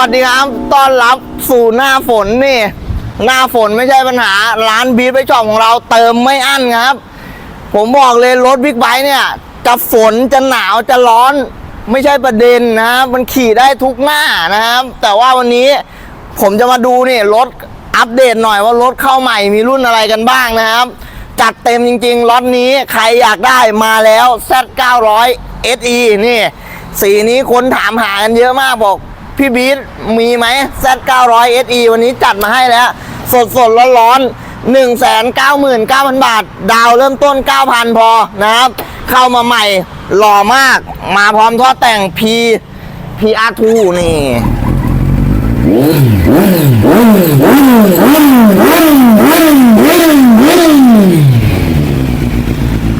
วัสดีครับ ต้อนรับสู่หน้าฝนนี่ หน้าฝนไม่ใช่ปัญหา ร้านบีทไปช็อปของเราเติมไม่อั้นครับ ผมบอกเลยรถบิ๊กไบค์เนี่ย จะฝนจะหนาวจะร้อน ไม่ใช่ประเด็นนะครับมันขี่ได้ทุกหน้านะครับ แต่ว่าวันนี้ผมจะมาดูนี่รถอัปเดตหน่อยว่ารถเข้าใหม่มีรุ่นอะไรกันบ้างนะครับ จัดเต็มจริงๆรถนี้ใครอยากได้มาแล้ว Z 900 SE นี่ สีนี้คนถามหากันเยอะมากบอก พี่บีทมีไหม Z 900 SE วันนี้จัดมาให้แล้ว สดสดร้อนร้อน1 9 9 0 0 0 บาท ดาวเริ่มต้น 9,000 พอนะครับ เข้ามาใหม่หล่อมาก มาพร้อมท่อแต่ง P PR2 นี่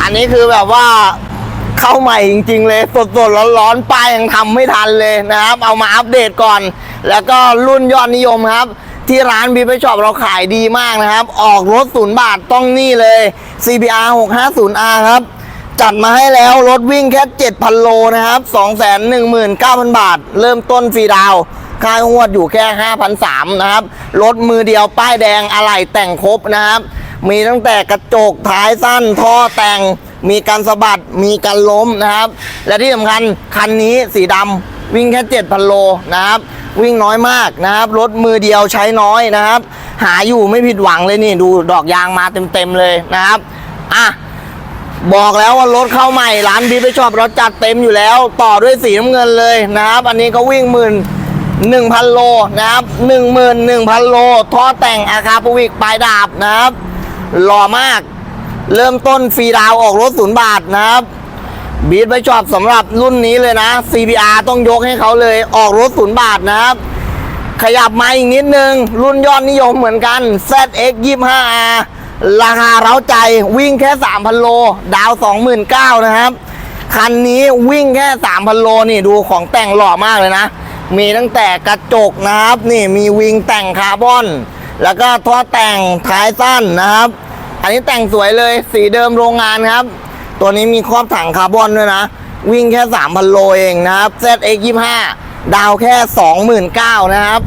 อันนี้คือแบบว่า เข้าใหม่จริง ๆ เลย สดๆร้อนๆป้ายยังทำไม่ทันเลยนะครับ เอามาอัปเดตก่อน แล้วก็รุ่นยอดนิยมครับ ที่ร้านบีไปช็อปเราขายดีมากนะครับ ออกรถศูนย์บาทต้องนี่เลย CBR 650R ครับจัดมาให้แล้วรถวิ่งแค่ 7,000 โลนะครับ 219,000 บาท เริ่มต้นฟรีดาวค่างวดอยู่แค่5,300นะครับ รถมือเดียวป้ายแดงอะไหล่แต่งครบนะครับ มีตั้งแต่กระจกท้ายสั้นท่อแต่ง มีการสะบัดมีการล้มนะครับ และที่สำคัญคันนี้สีดำวิ่งแค่7,000โลนะครับ วิ่งน้อยมากนะครับ รถมือเดียวใช้น้อยนะครับ หาอยู่ไม่ผิดหวังเลยนี่ดูดอกยางมาเต็มๆเลยนะครับอะบอกแล้วว่ารถเข้าใหม่ร้านบีไปชอบรถจัดเต็มอยู่แล้ว ต่อด้วยสีน้ำเงินเลยนะครับ อันนี้ก็วิ่งหมื่นหนึ่งพันโลนะครับหนึ่งหมื่นหนึ่งพันโลท่อแต่งอาคาปวิกปลายดาบนะครับ หล่อมาก เริ่มต้นฟรีดาวออกรถศูนย์บาทนะครับบีทไปชอบสำหรับรุ่นนี้เลยนะ CBR ต้องยกให้เขาเลยออกรถศูนย์บาทนะครับ ขยับมาอีกนิดนึง รุ่นยอดนิยมเหมือนกัน ZX 25R ราคาเร้าใจวิ่งแค่ 3,000 โล ดาว 29,000นะครับ คันนี้วิ่งแค่ 3,000 โลนี่ดูของแต่งหล่อมากเลยนะ มีตั้งแต่กระจกนะครับ นี่มีวิงแต่งคาร์บอน แล้วก็ท่อแต่งท้ายสั้นนะครับ อันนี้แต่งสวยเลยสีเดิมโรงงานครับ ตัวนี้มีครอบถังคาร์บอนด้วยนะ วิ่งแค่ 3,000 โลเองนะครับ ZX 25 ดาวแค่ 29,000นะครับ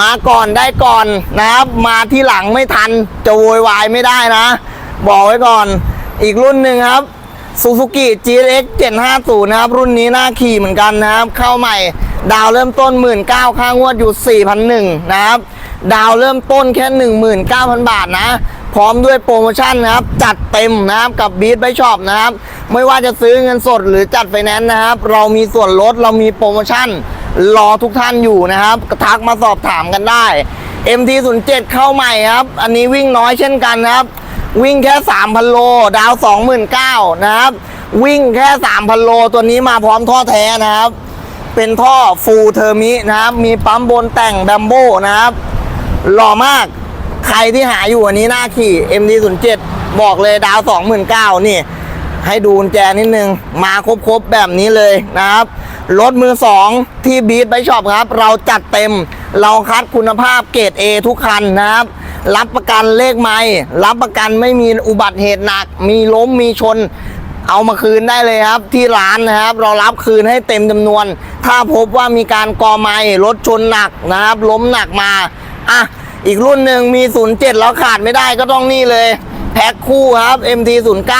มาก่อนได้ก่อนนะครับ มาที่หลังไม่ทันจะโวยวายไม่ได้นะ บอกไว้ก่อนอีกรุ่นหนึ่งครับ Suzuki GX 750นะครับ รุ่นนี้น่าขี่เหมือนกันนะครับ เข้าใหม่ ดาวเริ่มต้น 19,000ค่างวดอยู่ 4,001นะครับ ดาวเริ่มต้นแค่ 19,000 บาทนะ พร้อมด้วยโปรโมชั่นนะครับ จัดเต็มนะครับกับบีทไบช็อปนะครับ ไม่ว่าจะซื้อเงินสดหรือจัดไฟแนนซ์นะครับ เรามีส่วนลดเรามีโปรโมชั่น รอทุกท่านอยู่นะครับทักมาสอบถามกันได้ MT07 เข้าใหม่ครับ อันนี้วิ่งน้อยเช่นกันนะครับ วิ่งแค่ 3,000 โล ดาว 29,000นะครับ วิ่งแค่ 3,000 โล ตัวนี้มาพร้อมท่อแท้นะครับ เป็นท่อฟูเทอร์มินะครับ มีปั๊มบนแต่งแบมโบนะครับ หล่อมาก ใครที่หาอยู่อันนี้น่าขี่ MT07 บอกเลยดาว 29,000นี่ ให้ดูกุญแจนิดนึง มาครบๆแบบนี้เลยนะครับ รถมือสองที่บีทไปช็อปครับ เราจัดเต็ม เราคัดคุณภาพเกรด A ทุกคันนะครับรับประกันเลขไม่รับประกันไม่มีอุบัติเหตุหนัก มีล้มมีชน เอามาคืนได้เลยครับ ที่ร้านนะครับ เรารับคืนให้เต็มจำนวน ถ้าพบว่ามีการกอไม้รถชนหนักนะครับ ล้มหนักมา อะ อีกรุ่นหนึ่งมี 07 แล้วขาดไม่ได้ก็ต้องนี่เลย แพ็คคู่ครับ MT09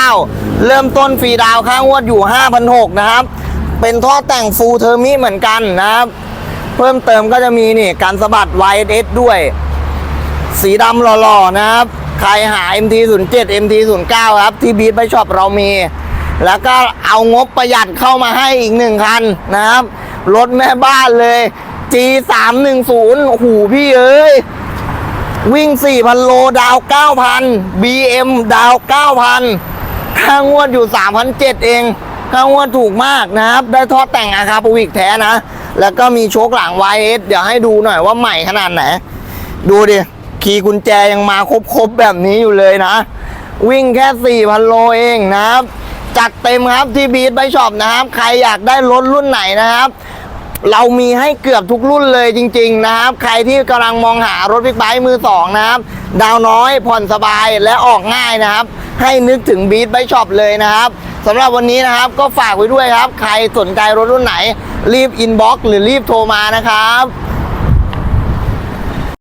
เริ่มต้นฟรีดาวค่างวดอยู่ 5,600 นะครับ เป็นท่อแต่งฟูลเทอร์มิเหมือนกันนะครับ เพิ่มเติมก็จะมีนี่การสะบัด YS ด้วย สีดำหล่อๆนะครับ ใครหา MT07 MT09 ครับ ที่บีทไปช็อปเรามี แล้วก็เอางบประหยัดเข้ามาให้อีกหนึ่งคันนะครับรถแม่บ้านเลย G310 โอ้โหพี่เอ้ย วิ่ง 4,000 โลดาว 9,000 BM ดาว 9,000 ค่างวดอยู่ 3,700 เอง ค่างวดถูกมากนะครับ ได้ทอดแต่งอาคาปวิกแท้นะ แล้วก็มีโชคหลัง YS เดี๋ยวให้ดูหน่อยว่าใหม่ขนาดไหน ดูดิ คีย์กุญแจยังมาครบๆ แบบนี้อยู่เลยนะ วิ่งแค่ 4,000 โลเองนะครับจัดเต็มครับที่บีทไบช็อปนะครับ ใครอยากได้รถรุ่นไหนนะครับ เรามีให้เกือบทุกรุ่นเลยจริง ๆ นะครับ ใครที่กำลังมองหารถบิ๊กไบค์มือสองนะครับ ดาวน้อยผ่อนสบายและออกง่ายนะครับ ให้นึกถึงบีทไบช็อปเลยนะครับสำหรับวันนี้นะครับก็ฝากไว้ด้วยครับ ใครสนใจรถรุ่นไหน รีบอินบ็อกซ์หรือรีบโทรมานะครับ